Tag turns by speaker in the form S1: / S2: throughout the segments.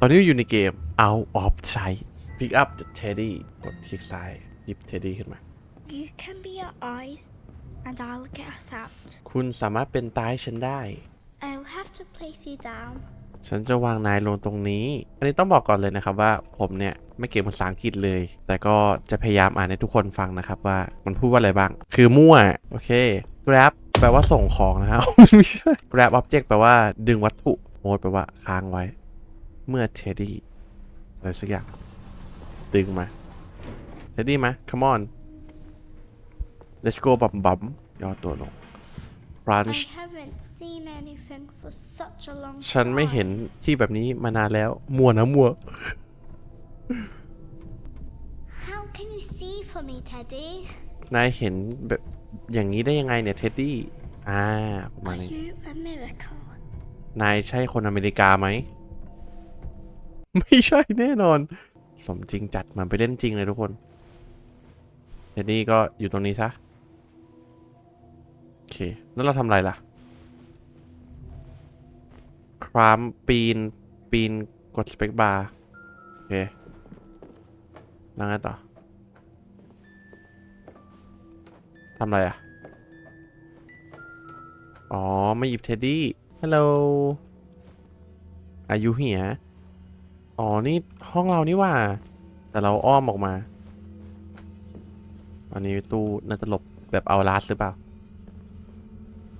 S1: ตอนนี้อยู่ในเกม Out of Sight Pick up the Teddy กดคลิกซ้ายหยิบ Teddy ขึ้นมา
S2: You can be our eyes, and I'll get us out.
S1: คุณสามารถเป็นตายฉันได้
S2: I'll have to place you down.
S1: ฉันจะวางนายลงตรงนี้ อันนี้ต้องบอกก่อนเลยนะครับว่าผมเนี่ย ไม่เก่งภาษาอังกฤษเลย แต่ก็จะพยายามอ่านให้ทุกคนฟังนะครับว่ามันพูดว่าอะไรบ้าง คือมั่ว โอเค grab แปลว่าส่งของนะครับ ไม่ใช่ grab object แปลว่าดึงวัตถุ mode แปลว่าค้างไว้ เมื่อ teddy อะไรสักอย่างดึงมา teddy มา come on let's go บัมบัมย่อตัวลง
S2: I
S1: crunch
S2: haven't seen anything for such a long
S1: ฉันไม่เห็น
S2: time.
S1: ที่แบบนี้มานานแล้ว มัวนะมัว
S2: How can you see for me, Teddy?
S1: นายเห็นแบบอย่างนี้ได้ยังไงเนี่ยเท็ดดี้ อ่าประมาณ
S2: Are
S1: นี้
S2: you a miracle?
S1: นายใช่คนอเมริกาไหม ไม่ใช่แน่นอน สมจริงจัดเหมันไปเล่นจริงเลยทุกคนเท็ดดี้ก็อยู่ตรงนี้ซะ โอเค แล้วเราทำอะไรล่ะ ครามปีน ปีนกดสเปคบาร์ โอเคแล้วไงต่อทำอะไรอะ อ๋อ ไม่หยิบเท็ดดี้ ฮัลโหลอายุเหีย อ๋อ นี่ห้องเรานี่หว่า แต่เราอ้อมออกมา อันนี้ตู้น่าจะหลบแบบเอาลาสหรือเปล่า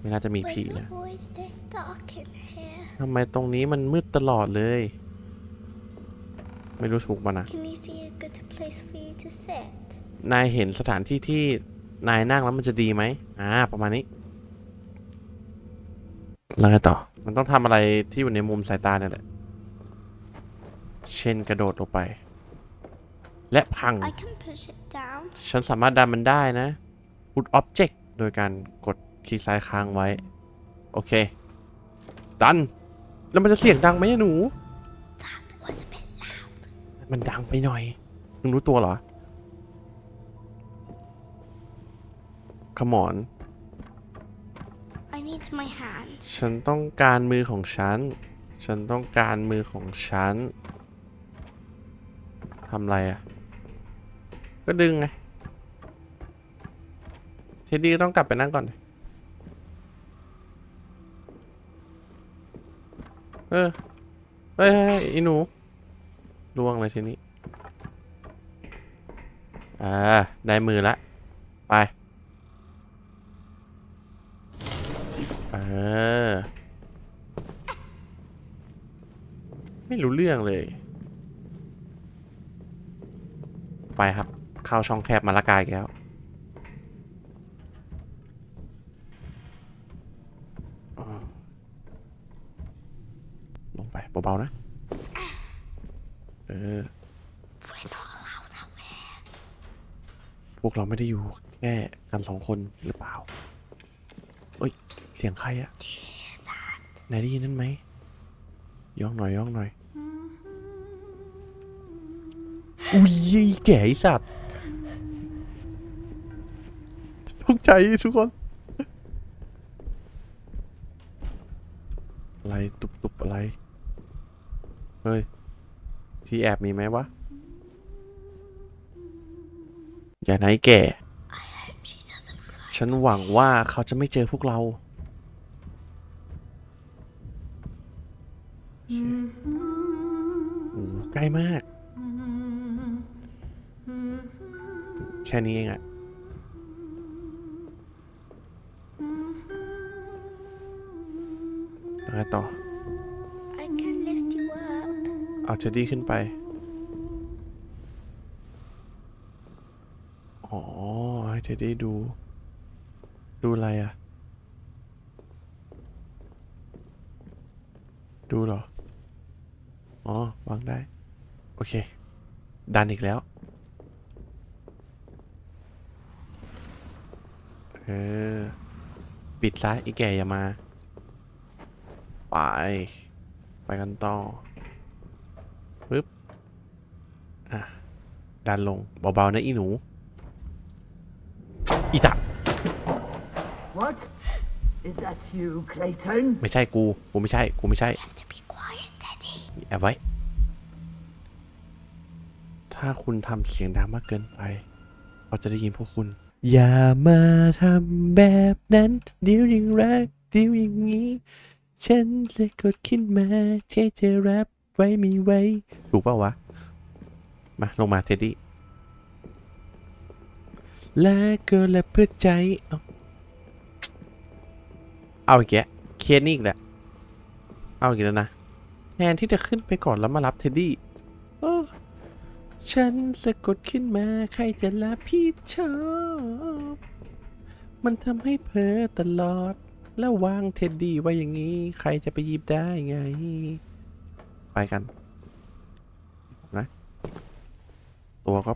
S1: ไม่น่าจะมี
S2: Why
S1: ผี
S2: is
S1: นะ
S2: it always this dark in here?
S1: ทำไมตรงนี้มันมืดตลอดเลย ไม่รู้ถูกปะนะ
S2: Can you see a good place for you to sit?
S1: นายเห็นสถานที่ที่นายนั่งแล้วมันจะดีไหมอ่า ประมาณนี้ แล้วไงต่อ มันต้องทำอะไรที่อยู่ในมุมสายตาเนี่ยแหละ เช่นกระโดดลงไป และพัง
S2: I can push it down.
S1: ฉันสามารถดันมันได้นะ put object โดยการกดคลิกซ้ายค้างไว้ โอเค ดัน แล้วมันจะเสียงดังไหมอะหนู
S2: That was a bit loud.
S1: มันดังไปหน่อยมึงรู้ตัวเหรอขมอน
S2: I need my hands.
S1: ฉันต้องการมือของฉัน ฉันต้องการมือของฉัน ทำไรอะ ก็ดึงไง เทดดี้ต้องกลับไปนั่งก่อน เออเฮ้ยอีหนูล่วงเลยทีนี้ อ่า ได้มือละ ไป เออ ไม่รู้เรื่องเลย ไปครับเข้าช่องแคบมาละกายแล้วลงไปเบาๆนะ เออ พวกเราไม่ได้อยู่แค่กันสองคนหรือเปล่า เอ้ย เสียงใครอะนายได้ยินนั่นไหมย่องหน่อยย่องหน่อย อุ้ยไอ้แก่ไอสัตว์ทุกใจทุกคน อะไรตุบตุบอะไร เฮ้ย ที่แอบมีไหมวะ อย่าไหนแก่
S2: I hope she doesn't find
S1: ฉันหวังว่าเขาจะไม่เจอพวกเราเชี่ยโอ้โหใกล้มาก แค่นี้เองอะแล้วไงต่อ
S2: I can lift you up.
S1: เอาเทดดี้ขึ้นไป อ๋อ ให้เทดดี้ดู ดูอะไรอะดูเหรอ อ๋อ วางได้ โอเค ดันอีกแล้ว เออ ปิดซะอีแก่อย่ามา ไป ไปกันต่อปึ๊บ อะ ดันลง เบา ๆ นะอีหนู อีจัก
S3: What? Is that you, Clayton?
S1: ไม่ใช่กู กูไม่ใช่ กูไม่ใช่
S2: You have to be quiet, Teddy.
S1: แอบไว้ ถ้าคุณทำเสียงดังมากเกินไปเขาจะได้ยินพวกคุณ อย่ามาทำแบบนั้น เดี๋ยวยังรักเดี๋ยวอย่างนี้ ฉันเลยกดขึ้นมาแค่จะรับไว้ม่ไว้ ถูกเปล่าวะ มาลงมาเท็ดดี้และก็และเพื่อใจ เอาเอาอีกแกเคสนี่อีกแหละ เอาอีกแล้วนะแทนที่จะขึ้นไปก่อนแล้วมารับเท็ดดี้ ฉันสะกดขึ้นมาใครจะรับพี่ชอบ มันทำให้เพ้อตลอด แล้ววางเท็ดดี้ไว้อย่างนี้ ใครจะไปหยิบได้ไง ไปกันนะตัวก็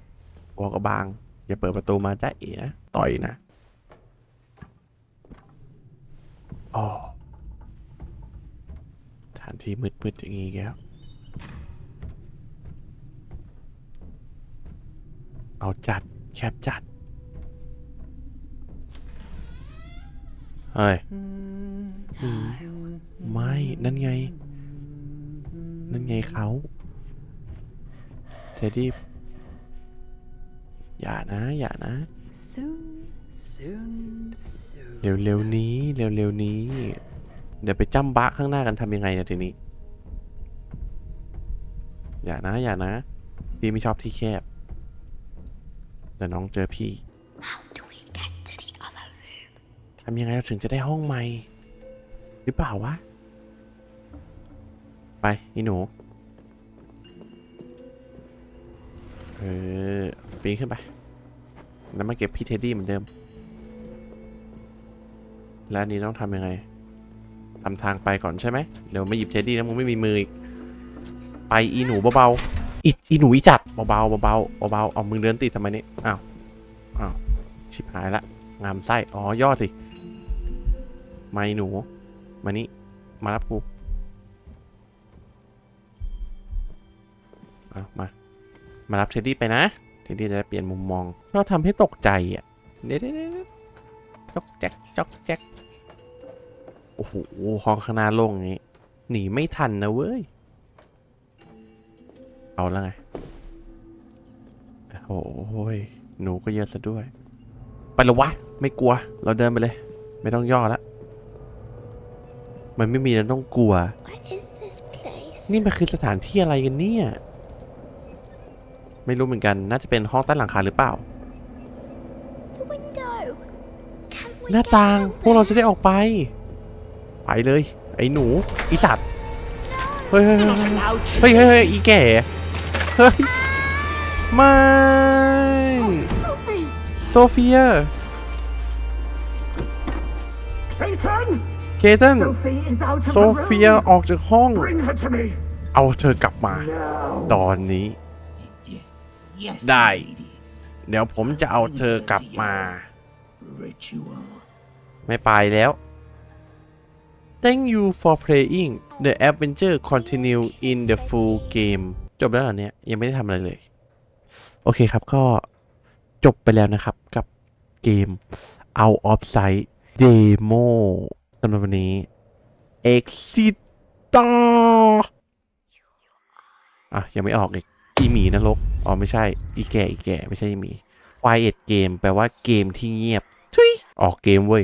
S1: ตัวก็บาง อย่าเปิดประตูมาจ้าเอ๋นะต่อยนะอ๋อฐานที่มืดๆอย่างนี้แกแล้ว เอาจัด แคบจัด เฮ้ยอืมไม่ นั่นไง นั่นไงเขาเทดดี้อย่านะ อย่านะ
S3: Soon, soon, soon.
S1: เร็วๆนี้ เร็วๆนี้ เดี๋ยวไปจ้ำบะข้างหน้ากันทำยังไงเนี่ยทีนี้ อย่านะ อย่านะ พี่ไม่ชอบที่แคบ เดี๋ยวน้องเจอพี่
S2: How do we get to the other room?
S1: ทำยังไงเราถึงจะได้ห้องใหม่ หรือเปล่าวะ ไปอีหนู เออ ปีนขึ้นไป แล้วมาเก็บพี่เท็ดดี้เหมือนเดิม แล้วอันนี้ต้องทำยังไงทำทางไปก่อนใช่ไหม เดี๋ยวไม่หยิบเท็ดดี้แล้วมึงไม่มีมืออีก ไปอีหนูเบาๆ อีอีหนูอีจัดเบาๆเบาๆเบาๆเบาๆเอามึงเดินติดทำไมนี่อ้าวอ้าวชิบหายละ งามไส้อ๋อย่อสิมาหนู มานี่มารับกูเอามา มารับเท็ดดี้ไปนะเท็ดดี้จะเปลี่ยนมุมมองเราทำให้ตกใจอะเดี๋ยวเดี๋ยวเดี๋ยวจอกแจ๊กจอกแจ๊กโอ้โหห้องข้างหน้าโล่งอย่างนี้หนีไม่ทันนะเว้ย เอาแล้วไง โอ้โหยหนูก็เยอะซะด้วย ไปและวะ ไม่กลัว เราเดินไปเลย ไม่ต้องย่อละมันไม่มีแล้วต้องกลัว
S2: What is this place?
S1: นี่มันคือสถานที่อะไรกันเนี่ย ไม่รู้เหมือนกัน น่าจะเป็นห้องใต้หลังคาหรือเปล่า
S2: The window. Can we
S1: หน้า
S2: get
S1: ต่าง
S2: out
S1: พวกเรา
S2: there?
S1: จะได้ออกไป ไปเลย ไอ้หนู อีสัตว์ เฮ้ยเฮ้ยเฮ้ย
S3: Not allowed to.
S1: เฮ้ยเฮ้ยเฮ้ยอีแก่เย ไม่ โซเฟีเคทันโซฟีออกจากห้อง เอาเธอกลับมา ตอนนี้ ได้ เดี๋ยวผมจะเอาเธอกลับมา ไม่ไปแล้ว Thank you for playing. The adventure continue in the full game. จบแล้วเหรอเนี่ยยังไม่ได้ทำอะไรเลย โอเคครับก็จบไปแล้วนะครับกับเกม Out of Sight Demo สำหรับวันนี้ Exit อะ ยังไม่ออกอีก อีหมีนรก อ๋อ ไม่ใช่ อีแก่ อีแก่ ไม่ใช่อีหมี Quiet Game แปลว่าเกมที่เงียบทุยออกเกมเว้ย